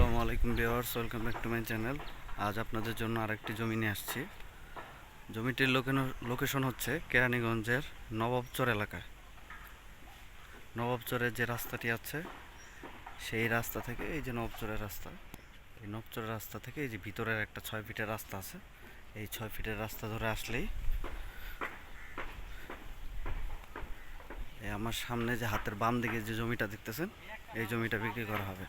আলাইকুম viewers, welcome back to my channel. আজ আপনাদের জন্য আরেকটি জমি নিয়ে আসছি। জমিটির লোকেশন হচ্ছে কেরানীগঞ্জের নবাবচর এলাকায়। নবাবচরের যে রাস্তাটি আছে, সেই রাস্তা থেকে এই যে নবাবচরের রাস্তা, এই নবাবচরের রাস্তা থেকে এই যে ভিতরের একটা ছয় ফিটের রাস্তা আছে, এই ছয় ফিটের রাস্তা ধরে আসলেই আমার সামনে যে হাতের বাম দিকে যে জমিটা দেখতেছেন, এই জমিটা বিক্রি করা হবে।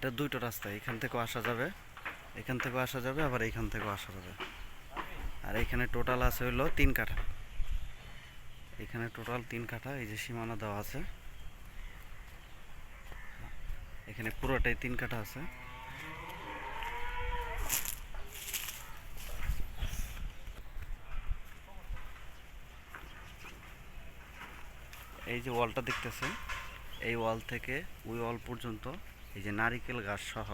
এটা দুইটো রাস্তা, এখান থেকেও আসা যাবে, এখান থেকেও আসা যাবে, আবার এইখান থেকেও আসা যাবে। আর এখানে টোটাল আছে হলো তিন কাঠা। এখানে টোটাল তিন কাঠা, এই যে সীমানা দেওয়া আছে। এখানে পুরোটাই তিন কাঠা আছে। এই যে ওয়ালটা দেখতেছেন, এই ওয়াল থেকে ওই ওয়াল পর্যন্ত এই যে নারিকেল গাছ সহ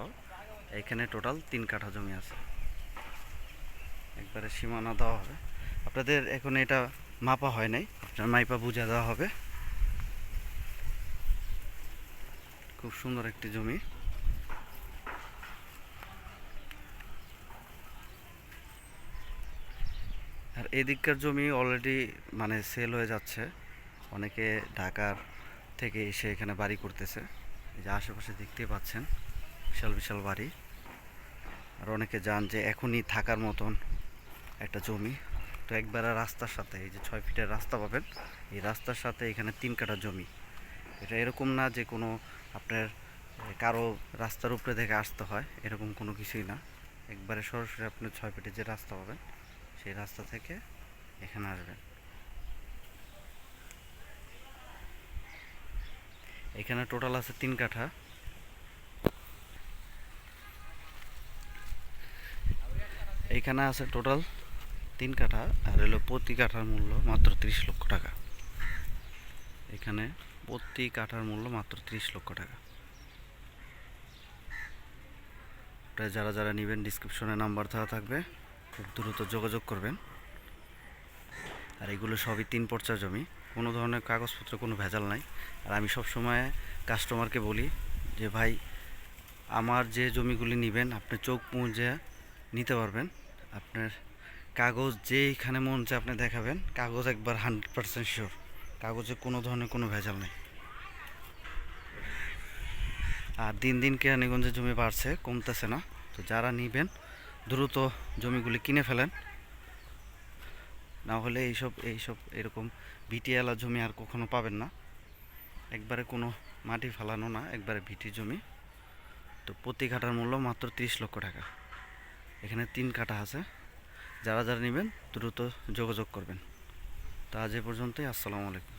এখানে টোটাল তিন কাঠা জমি আছে। একবারে সীমানা দেওয়া হবে। আপনাদের এখন এটা মাপা হয় নাই, আপনার মাইপা বুঝা দেওয়া হবে। খুব সুন্দর একটি জমি। আর এদিককার জমি অলরেডি মানে সেল হয়ে যাচ্ছে। অনেকে ঢাকার থেকে এসে এখানে বাড়ি করতেছে। যে আশেপাশে দেখতেই পাচ্ছেন, বিশাল বিশাল বাড়ি। আর অনেকে যান যে এখনই থাকার মতন একটা জমি। তো একবারে রাস্তার সাথে, এই যে ছয় ফিটের রাস্তা পাবেন, এই রাস্তার সাথে এখানে তিন কাঠা জমি। এটা এরকম না যে কোনো আপনার কারও রাস্তার উপরে থেকে আসতে হয়, এরকম কোনো কিছুই না। একবারে সরাসরি আপনি ছয় ফিটে যে রাস্তা পাবেন, সেই রাস্তা থেকে এখানে আসবেন। এখানে টোটাল আছে তিন কাঠা। এইখানে আছে টোটাল তিন কাঠা, আর হলো প্রতি কাঠার মূল্য মাত্র ত্রিশ লক্ষ টাকা। এখানে প্রতি কাঠার মূল্য মাত্র ত্রিশ লক্ষ টাকা। যারা যারা নেবেন ডিসক্রিপশনে নাম্বার দেওয়া থাকবে, খুব দ্রুত যোগাযোগ করবেন। আর এগুলো সবই তিন পর্চা জমি। কোনো ধরনের কাগজপত্র, কোনো ভেজাল নাই। আর আমি সব সময় কাস্টমারকে বলি যে, ভাই, আমার যে জমিগুলি নেবেন, আপনি চোখ মুজে নিতে পারবেন। আপনার কাগজ যেইখানে মন চায় আপনি দেখাবেন। কাগজ একবার হান্ড্রেড পার্সেন্ট শিওর কাগজে কোনো ধরনের কোনো ভেজাল নেই। আর দিন দিন কেরানীগঞ্জের জমি বাড়ছে, কমতেছে না। তো যারা নেবেন, দ্রুত জমিগুলি কিনে ফেলেন। না হলে এইসব এইসব, এরকম ভিটিয়ালা জমি আর কখনো পাবেন না। একবারে কোনো মাটি ফালানো না, একবারে ভিটি জমি। তো প্রতি কাঠার মূল্য মাত্র তিরিশ লক্ষ টাকা। এখানে তিন কাঠা আছে। যারা যারা নেবেন দ্রুত যোগাযোগ করবেন। তা আজ এ পর্যন্তই। আসসালামু আলাইকুম।